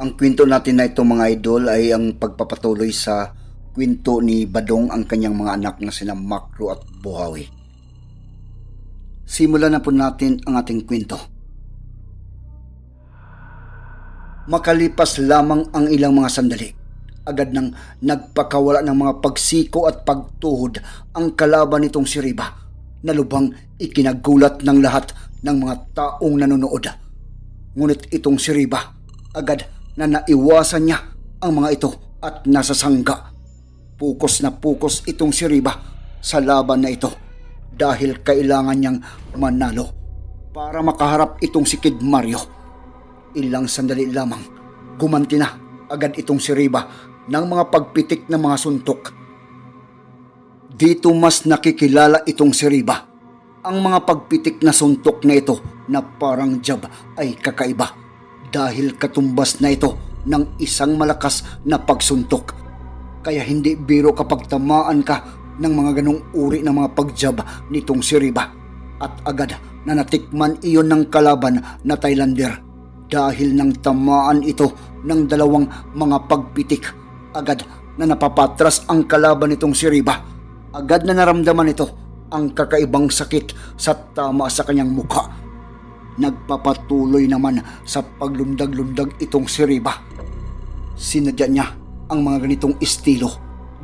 Ang kwento natin na ito mga idol ay ang pagpapatuloy sa kwento ni Badong ang kanyang mga anak na sina Makro at Buhawi. Simulan na po natin ang ating kwento. Makalipas lamang ang ilang mga sandali, agad nang nagpakawala ng mga pagsiko at pagtuhod ang kalaban nitong si Riba na lubhang ikinagulat ng lahat ng mga taong nanonood. Ngunit itong si Riba, agad na naiwasan niya ang mga ito at nasasangga. Pukos na pukos itong si Riba sa laban na ito dahil kailangan niyang manalo para makaharap itong si Kid Mario. Ilang sandali lamang, gumanti na agad itong si Riba ng mga pagpitik ng mga suntok. Dito mas nakikilala itong si Riba. Ang mga pagpitik na suntok na ito na parang jab ay kakaiba dahil katumbas na ito ng isang malakas na pagsuntok. Kaya hindi biro kapag tamaan ka ng mga ganong uri ng mga pagjab nitong si Riba. At agad na natikman iyon ng kalaban na Thailander dahil nang tamaan ito ng dalawang mga pagpitik. Agad na napapatras ang kalaban nitong si Riba. Agad na naramdaman ito ang kakaibang sakit sa tama sa kanyang mukha. Nagpapatuloy naman sa paglundag-lundag itong si Riba. Sinadya niya ang mga ganitong estilo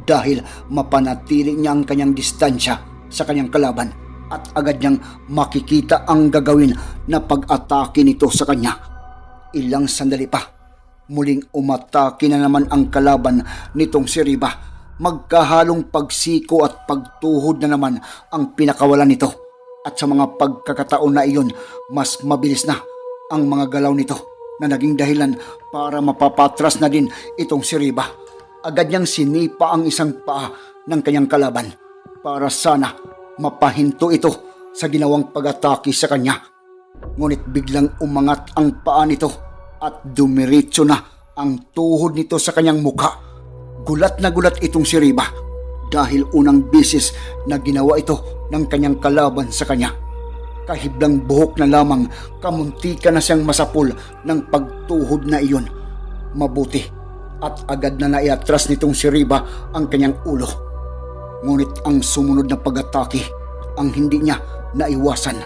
dahil mapanatili niya ang kanyang distansya sa kanyang kalaban at agad niyang makikita ang gagawin na pag-atake nito sa kanya. Ilang sandali pa, muling umatake na naman ang kalaban nitong si Riba magkahalong pagsiko at pagtuhod na naman ang pinakawalan nito. At sa mga pagkakataon na iyon, mas mabilis na ang mga galaw nito na naging dahilan para mapapatras na din itong si Riba. Agad niyang sinipa ang isang paa ng kanyang kalaban para sana mapahinto ito sa ginawang pag-atake sa kanya. Ngunit biglang umangat ang paa nito at dumiretso na ang tuhod nito sa kanyang mukha. Gulat na gulat itong si Riba dahil unang bisis na ginawa ito ng kanyang kalaban sa kanya. Kahiblang buhok na lamang kamuntika na siyang masapul ng pagtuhod na iyon. Mabuti at agad na naiatras nitong si Riba ang kanyang ulo. Ngunit ang sumunod na pag-atake ang hindi niya naiwasan.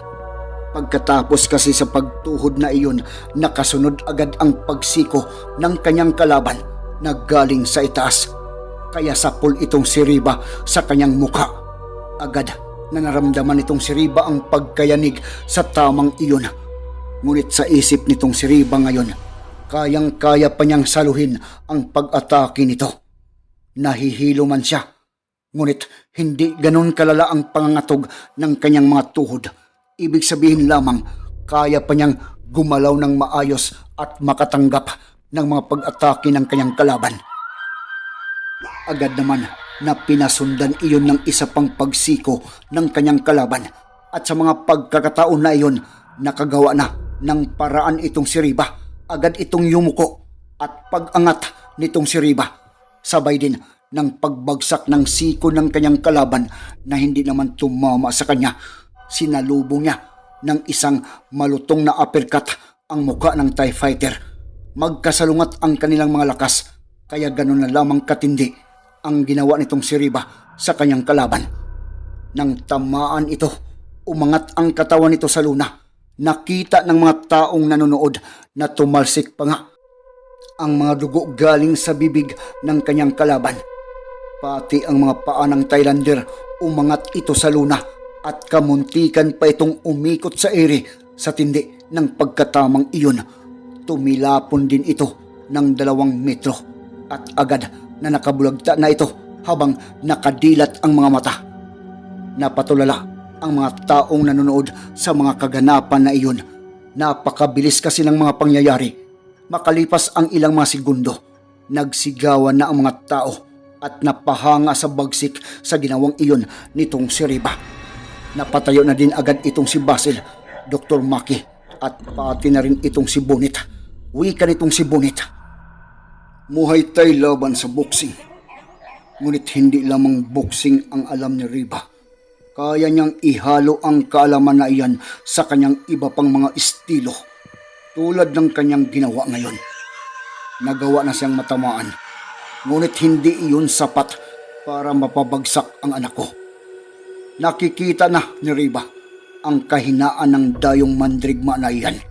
Pagkatapos kasi sa pagtuhod na iyon, nakasunod agad ang pagsiko ng kanyang kalaban na galing sa itaas. Kaya sapul itong si Riba sa kanyang mukha. Agad na naramdaman nitong si Riba ang pagkayanig sa tamang iyon. Ngunit sa isip nitong si Riba ngayon, kayang-kaya pa niyang saluhin ang pag-atake nito. Nahihilo man siya, ngunit hindi ganon kalala ang pangangatog ng kanyang mga tuhod. Ibig sabihin lamang, kaya pa niyang gumalaw ng maayos at makatanggap ng mga pag-atake ng kanyang kalaban. Agad naman na pinasundan iyon ng isa pang pagsiko ng kanyang kalaban at sa mga pagkakataon na iyon nakagawa na ng paraan itong si Riba. Agad itong yumuko at pag-angat nitong si Riba. Sabay din ng pagbagsak ng siko ng kanyang kalaban na hindi naman tumama sa kanya. Sinalubong niya ng isang malutong na uppercut ang muka ng TIE Fighter magkasalungat ang kanilang mga lakas kaya ganun na lamang katindi ang ginawa nitong si Riba sa kanyang kalaban. Nang tamaan ito, umangat ang katawan nito sa luna. Nakita ng mga taong nanonood na tumalsik pa nga ang mga dugo galing sa bibig ng kanyang kalaban. Pati ang mga paa ng Thailander umangat ito sa luna at kamuntikan pa itong umikot sa ere sa tindi ng pagkatamang iyon tumilapon din ito ng dalawang metro at agad na nakabulagta na ito habang nakadilat ang mga mata. Napatulala ang mga taong nanonood sa mga kaganapan na iyon Napakabilis kasi ng mga pangyayari. Makalipas ang ilang mga segundo, nagsigawan na ang mga tao at napahanga sa bagsik sa ginawang iyon nitong si Riba. Napatayo na din agad itong si Basil, Dr. Maki, at pati na rin itong si Bonit. Wika nitong si Bonit. Muhay tayo laban sa boxing. Ngunit hindi lamang boxing ang alam ni Riba. Kaya niyang ihalo ang kaalaman na iyan sa kanyang iba pang mga estilo. Tulad ng kanyang ginawa ngayon. Nagawa na siyang matamaan. Ngunit hindi iyon sapat para mapabagsak ang anak ko. Nakikita na ni Riba ang kahinaan ng dayong mandrigma na iyan.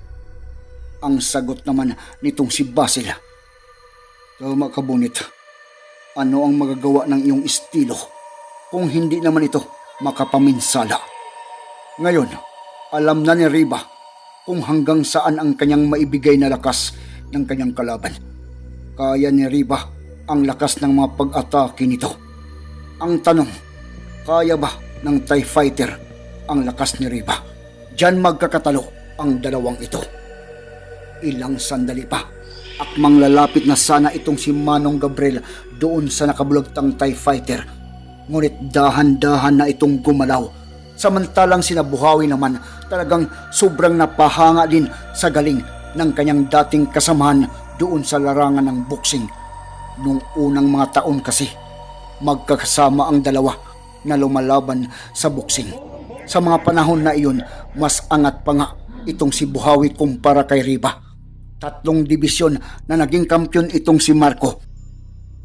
Ang sagot naman nitong si Basil. Tama ka, Bonit. Ano ang magagawa ng iyong estilo kung hindi naman ito makapaminsala? Ngayon, alam na ni Riba kung hanggang saan ang kanyang maibigay na lakas ng kanyang kalaban. Kaya ni Riba ang lakas ng mga pag-atake nito. Ang tanong, kaya ba ng TIE Fighter ang lakas ni Riba? Diyan magkakatalo ang dalawang ito. Ilang sandali pa akmang lalapit na sana itong si Manong Gabriel doon sa nakabulagtang TIE Fighter. Ngunit dahan-dahan na itong gumalaw. Samantalang sinabuhawi naman talagang sobrang napahanga din sa galing ng kanyang dating kasamahan doon sa larangan ng boxing. Nung unang mga taon kasi, magkakasama ang dalawa na lumalaban sa boxing. Sa mga panahon na iyon, mas angat pa nga itong si Buhawi kumpara kay Riba tatlong dibisyon na naging kampyon itong si Marco.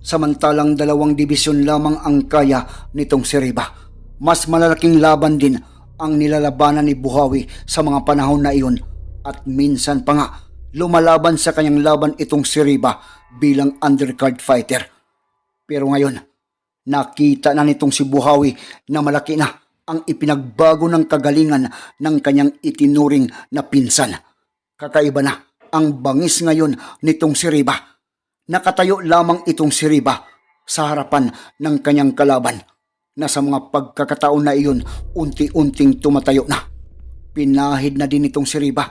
Samantalang dalawang dibisyon lamang ang kaya nitong si Riba. Mas malalaking laban din ang nilalabanan ni Buhawi sa mga panahon na iyon at minsan pa nga lumalaban sa kanyang laban itong si Riba bilang undercard fighter. Pero ngayon, nakita na nitong si Buhawi na malaki na ang ipinagbago ng kagalingan ng kanyang itinuring na pinsan. Kakaiba na ang bangis ngayon nitong si Riba. Nakatayo lamang itong si Riba sa harapan ng kanyang kalaban na sa mga pagkakataon na iyon unti-unting tumatayo na. Pinahid na din itong si Riba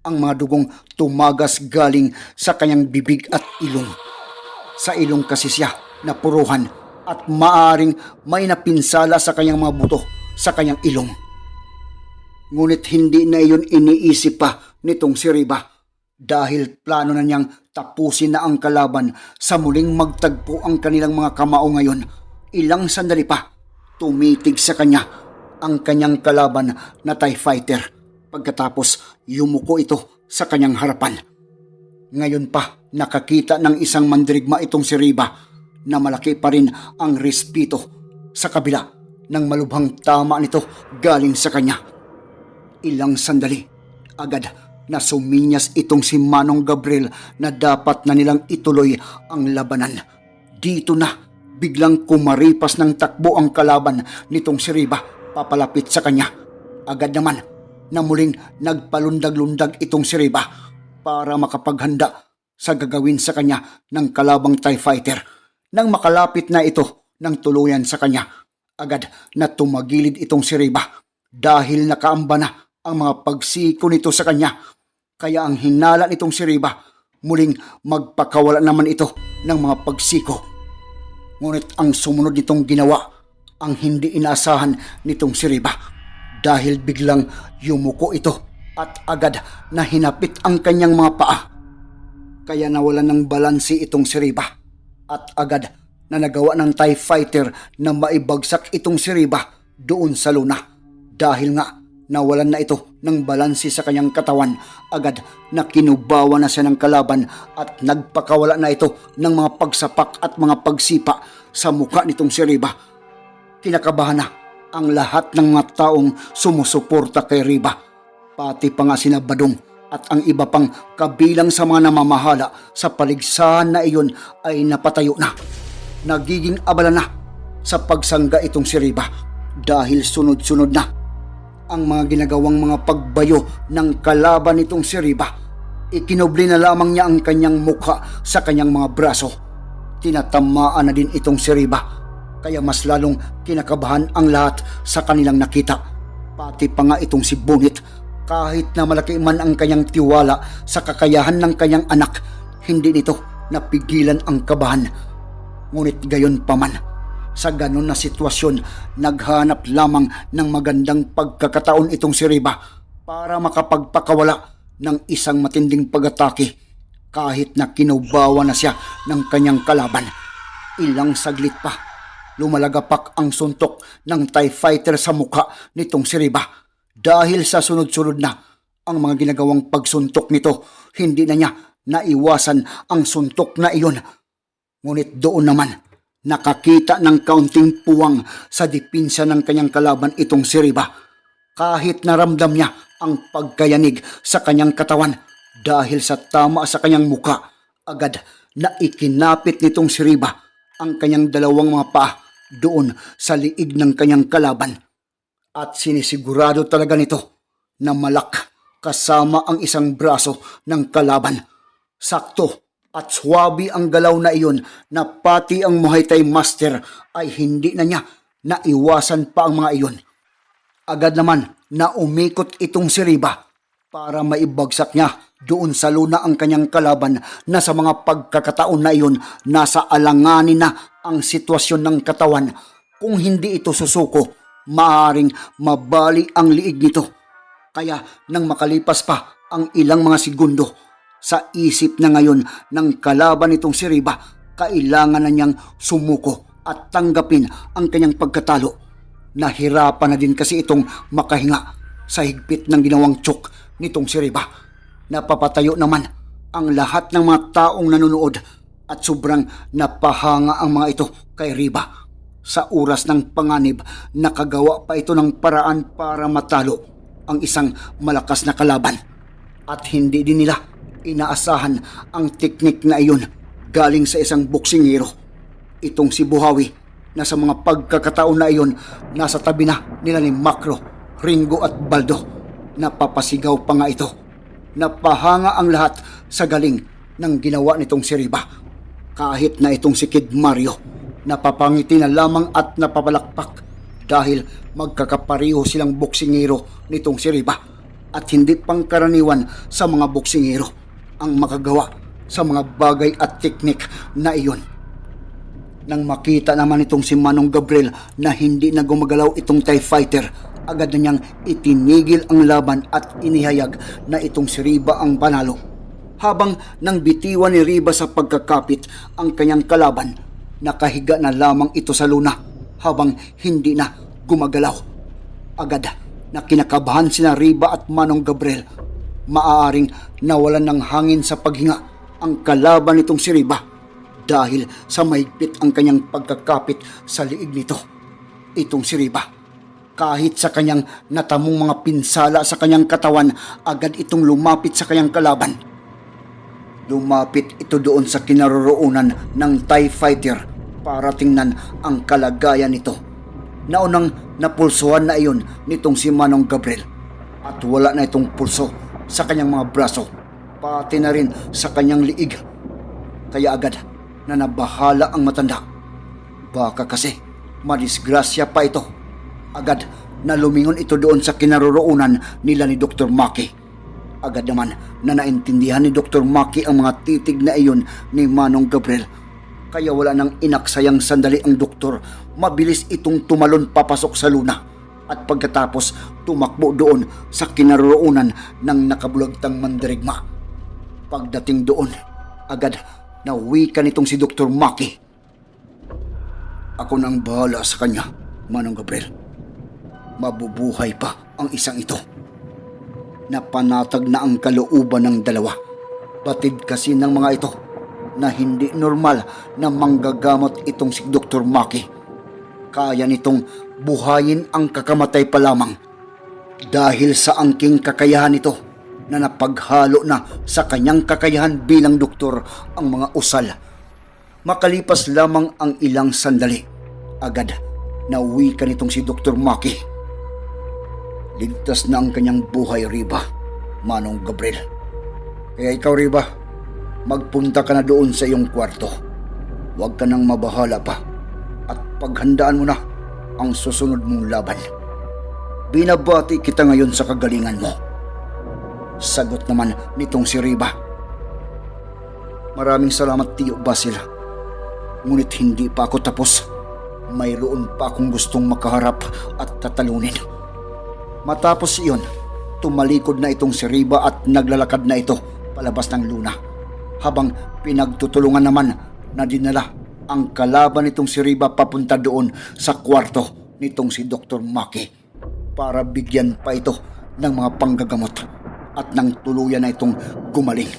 ang mga dugong tumagas galing sa kanyang bibig at ilong. Sa ilong kasi siya napuruhan at maaring may napinsala sa kanyang mga buto sa kanyang ilong. Ngunit hindi na iyon iniisip pa nitong si Riba dahil plano na niyang tapusin na ang kalaban sa muling magtagpo ang kanilang mga kamao ngayon. Ilang sandali pa, tumitig sa kanya ang kanyang kalaban na TIE Fighter. Pagkatapos, yumuko ito sa kanyang harapan. Ngayon pa, nakakita ng isang mandirigma itong si Riba na malaki pa rin ang respeto sa kabila ng malubhang tama nito galing sa kanya. Ilang sandali, agad na suminyas itong si Manong Gabriel na dapat na nilang ituloy ang labanan. Dito na, biglang kumaripas ng takbo ang kalaban nitong si Riba papalapit sa kanya. Agad naman na muling nagpalundag-lundag itong si Riba para makapaghanda sa gagawin sa kanya ng kalabang TIE Fighter. Nang makalapit na ito ng tuluyan sa kanya, agad na tumagilid itong si Riba dahil nakaamba na ang mga pagsiko nito sa kanya kaya ang hinala nitong si Riba, muling magpakawala naman ito ng mga pagsiko. Ngunit ang sumunod nitong ginawa, ang hindi inaasahan nitong si Riba. Dahil biglang yumuko ito at agad na hinapit ang kanyang mga paa. Kaya nawalan ng balansi itong si Riba at agad na nagawa ng TIE Fighter na maibagsak itong si Riba doon sa luna. Dahil nga Nawalan na ito ng balansi sa kanyang katawan. Agad na kinubawa na siya ng kalaban at nagpakawala na ito ng mga pagsapak at mga pagsipa sa mukha nitong si Riba. Kinakabahan na ang lahat ng mga taong sumusuporta kay Riba. Pati pa nga sina Badong at ang iba pang kabilang sa mga namamahala sa paligsahan na iyon ay napatayo na. Nagiging abala na sa pagsangga itong si Riba dahil sunod-sunod na ang mga ginagawang mga pagbayo ng kalaban nitong si Riba. Ikinubli na lamang niya ang kanyang mukha sa kanyang mga braso. Tinatamaan na din itong si Riba, kaya mas lalong kinakabahan ang lahat sa kanilang nakita. Pati pa nga itong si Bunit, Kahit na malaki man ang kanyang tiwala sa kakayahan ng kanyang anak, hindi nito napigilan ang kabahan. Ngunit gayon pa man, sa ganon na sitwasyon, naghanap lamang ng magandang pagkakataon itong si Riba para makapagpakawala ng isang matinding pag-atake kahit na kinubawa na siya ng kanyang kalaban. Ilang saglit pa, lumalagapak ang suntok ng TIE fighter sa mukha nitong si Riba. Dahil sa sunod-sunod na ang mga ginagawang pagsuntok nito, hindi na niya naiwasan ang suntok na iyon. Ngunit doon naman, nakakita ng kaunting puwang sa dipinsa ng kanyang kalaban itong si Riba. Kahit naramdam niya ang pagkayanig sa kanyang katawan dahil sa tama sa kanyang muka, agad na ikinapit nitong si Riba ang kanyang dalawang mga paa doon sa liig ng kanyang kalaban. At sinisigurado talaga nito na malak kasama ang isang braso ng kalaban. Sakto at swabe ang galaw na iyon na pati ang Muay Thai Master ay hindi na niya naiwasan pa ang mga iyon. Agad naman na umikot itong si Riba para maibagsak niya doon sa luna ang kanyang kalaban na sa mga pagkakataon na iyon nasa alanganin na ang sitwasyon ng katawan. Kung hindi ito susuko, maaring mabali ang liig nito. Kaya nang makalipas pa ang ilang mga segundo, sa isip na ngayon ng kalaban nitong si Riba, kailangan na niyang sumuko at tanggapin ang kanyang pagkatalo. Nahirapan na din kasi itong makahinga sa higpit ng ginawang tsok nitong si Riba. Napapatayo naman ang lahat ng mga taong nanonood at sobrang napahanga ang mga ito kay Riba. Sa oras ng panganib, nakagawa pa ito ng paraan para matalo ang isang malakas na kalaban. At hindi din nila inaasahan ang teknik na iyon galing sa isang boksingero. Itong si Buhawi na sa mga pagkakataon na iyon nasa tabi na nila ni Makro, Ringo at Baldo. Napapasigaw pa nga ito. Napahanga ang lahat sa galing ng ginawa nitong si Riba. Kahit na itong si Kid Mario, napapangiti na lamang at napapalakpak dahil magkakapareho silang boksingero nitong si Riba at hindi pangkaraniwan sa mga boksingero ang makagawa sa mga bagay at teknik na iyon. Nang makita naman itong si Manong Gabriel na hindi na gumagalaw itong TIE Fighter, agad na niyang itinigil ang laban at inihayag na itong si Riba ang panalo. Habang nang bitiwan ni Riba sa pagkakapit ang kanyang kalaban, nakahiga na lamang ito sa luna habang hindi na gumagalaw. Agad na kinakabahan sina Riba at Manong Gabriel. Maaaring nawalan ng hangin sa paghinga ang kalaban nitong si Riba dahil sa mahigpit ang kanyang pagkakapit sa liig nito. Itong si Riba, kahit sa kanyang natamong mga pinsala sa kanyang katawan, agad itong lumapit sa kanyang kalaban. Lumapit ito doon sa kinaroroonan ng TIE Fighter para tingnan ang kalagayan nito. Naunang napulsuhan na iyon nitong si Manong Gabriel at wala na itong pulso sa kanyang mga braso pati na rin sa kanyang liig. Kaya agad na nabahala ang matanda. Baka kasi madisgrasya pa ito. Agad na lumingon ito doon sa kinaroroonan nila ni Dr. Maki. Agad naman na naintindihan ni Dr. Maki ang mga titig na iyon ni Manong Gabriel. Kaya wala nang inaksayang sandali ang doktor. Mabilis itong tumalon papasok sa luna. At pagkatapos tumakbo doon sa kinaroroonan ng nakabulagtang mandirigma. Pagdating doon, agad na wika nitong si Dr. Maki. Ako nang bahala sa kanya, Manong Gabriel. Mabubuhay pa ang isang ito. Napanatag na ang kalooban ng dalawa. Batid kasi ng mga ito na hindi normal na manggagamot itong si Dr. Maki. Kaya nitong buhayin ang kakamatay pa lamang dahil sa angking kakayahan nito na napaghalo na sa kanyang kakayahan bilang doktor ang mga usal. Makalipas lamang ang ilang sandali, agad nauwi ka nitong si Dr. Maki. Ligtas na ang kanyang buhay, Riba, Manong Gabriel. Kaya ikaw, Riba, magpunta ka na doon sa iyong kwarto. Huwag ka nang mabahala pa at paghandaan mo na ang susunod mong laban. Binabati kita ngayon sa kagalingan mo. Sagot naman nitong si Riba. Maraming salamat Tio Basil. Ngunit hindi pa ako tapos. Mayroon pa akong gustong makaharap at tatalunin. Matapos iyon, tumalikod na itong si Riba at naglalakad na ito palabas ng luna. Habang pinagtutulungan naman na dinala ang kalaban nitong si Riba papunta doon sa kwarto nitong si Dr. Maki para bigyan pa ito ng mga panggagamot at nang tuluyan na itong gumaling.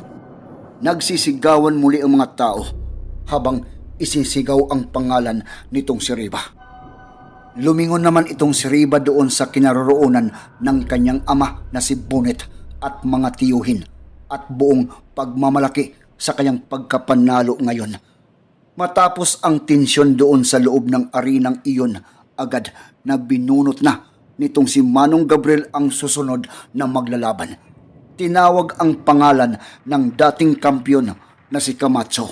Nagsisigawan muli ang mga tao habang isisigaw ang pangalan nitong si Riba. Lumingon naman itong si Riba doon sa kinaroroonan ng kanyang ama na si Bonet at mga tiyuhin at buong pagmamalaki sa kanyang pagkapanalo ngayon. Matapos ang tensyon doon sa loob ng arinang iyon, agad na binunot na nitong si Manong Gabriel ang susunod na maglalaban. Tinawag ang pangalan ng dating kampyon na si Camacho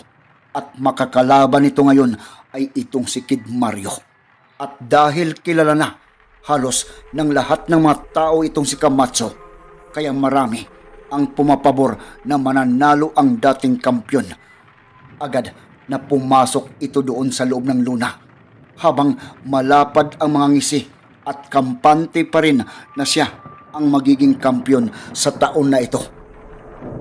at makakalaban nito ngayon ay itong si Kid Mario. At dahil kilala na halos ng lahat ng mga tao itong si Camacho, kaya marami ang pumapabor na mananalo ang dating kampyon. Agad na pumasok ito doon sa loob ng luna habang malapad ang mga ngisi at kampante pa rin na siya ang magiging kampyon sa taon na ito.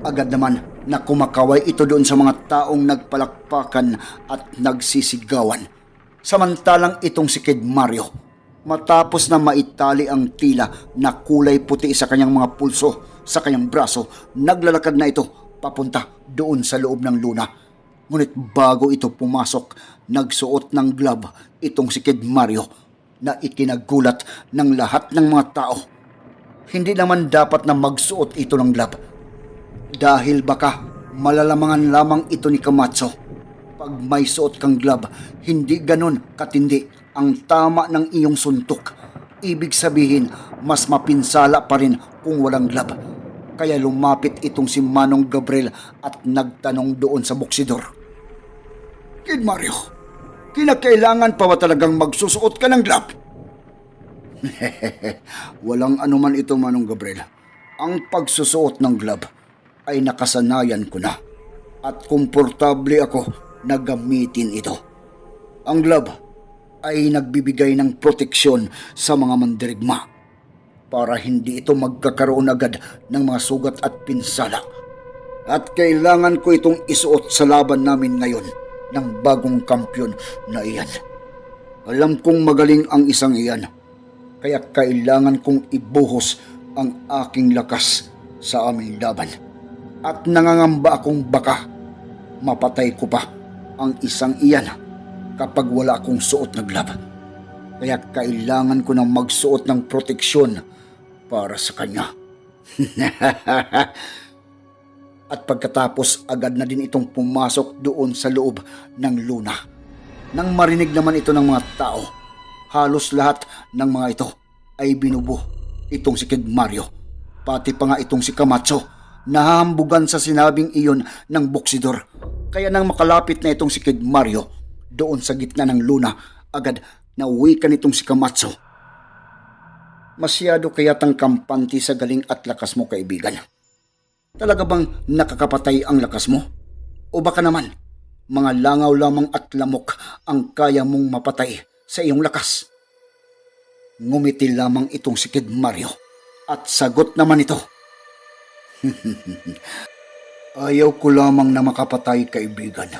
Agad naman na kumakaway ito doon sa mga taong nagpalakpakan at nagsisigawan. Samantalang itong si Kid Mario, matapos na maitali ang tila na kulay puti sa kanyang mga pulso sa kanyang braso, naglalakad na ito papunta doon sa loob ng luna. Ngunit bago ito pumasok, nagsuot ng glove itong si Kid Mario na ikinagulat ng lahat ng mga tao. Hindi naman dapat na magsuot ito ng glove dahil baka malalamangan lamang ito ni Camacho. Pag may suot kang glove, hindi ganon katindi ang tama ng iyong suntok. Ibig sabihin, mas mapinsala pa rin kung walang glove. Kaya lumapit itong si Manong Gabriel at nagtanong doon sa boksidor. Kid Mario, kinakailangan pa ba talagang magsusuot ka ng glove? Walang anuman ito, Manong Gabriel. Ang pagsusuot ng glove ay nakasanayan ko na at komportable ako na gamitin ito. Ang glove ay nagbibigay ng proteksyon sa mga mandirigma para hindi ito magkakaroon agad ng mga sugat at pinsala. At kailangan ko itong isuot sa laban namin ngayon ng bagong kampyon na iyan. Alam kong magaling ang isang iyan, kaya kailangan kong ibuhos ang aking lakas sa aming laban. At nangangamba akong baka mapatay ko pa ang isang iyan kapag wala akong suot na glove. Kaya kailangan ko nang magsuot ng proteksyon para sa kanya. At pagkatapos agad na din itong pumasok doon sa loob ng luna. Nang marinig naman ito ng mga tao, halos lahat ng mga ito ay binubo itong si Kid Mario. Pati pa nga itong si Camacho, nahambugan sa sinabing iyon ng boksidor. Kaya nang makalapit na itong si Kid Mario, doon sa gitna ng luna, agad nauwi ka nitong si Camacho. Masyado kayatang kampante sa galing at lakas mo kaibigan. Talaga bang nakakapatay ang lakas mo? O baka naman, mga langaw lamang at lamok ang kaya mong mapatay sa iyong lakas? Ngumiti lamang itong si Kid Mario at sagot naman ito. Ayaw ko lamang na makapatay kaibigan.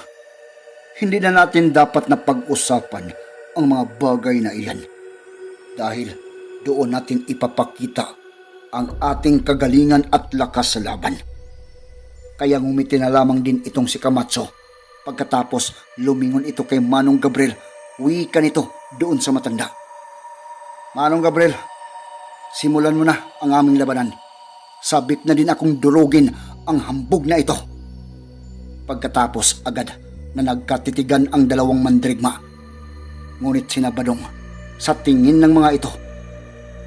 Hindi na natin dapat na pag-usapan ang mga bagay na iyan. Dahil doon natin ipapakita ang ating kagalingan at lakas sa laban. Kaya ngumiti na lamang din itong si Camacho. Pagkatapos lumingon ito kay Manong Gabriel, wika nito doon sa matanda. Manong Gabriel, simulan mo na ang aming labanan. Sabik na din akong durugin ang hambog na ito. Pagkatapos agad na nagkatitigan ang dalawang mandrigma. Ngunit sinabadong sa tingin ng mga ito,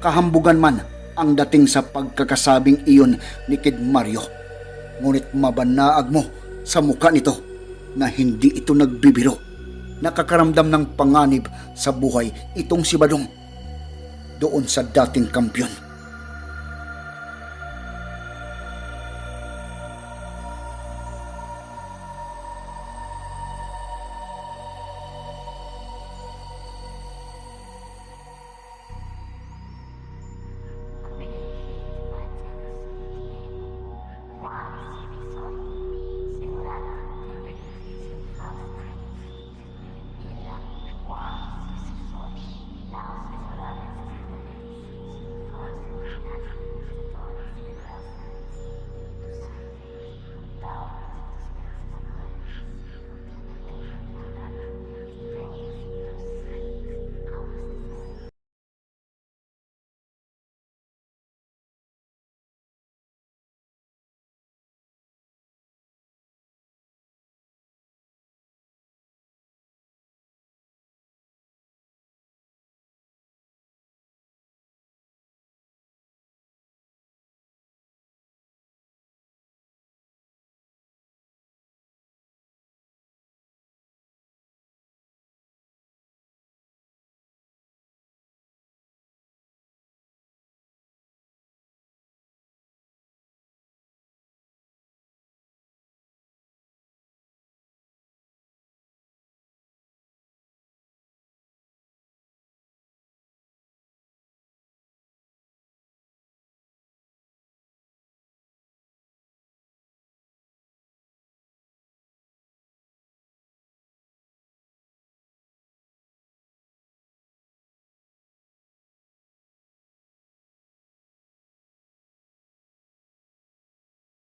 kahambugan man ang dating sa pagkakasabing iyon ni Kid Mario. Ngunit mabanaag mo sa muka nito na hindi ito nagbibiro. Nakakaramdam ng panganib sa buhay itong si Badong doon sa dating kampyon.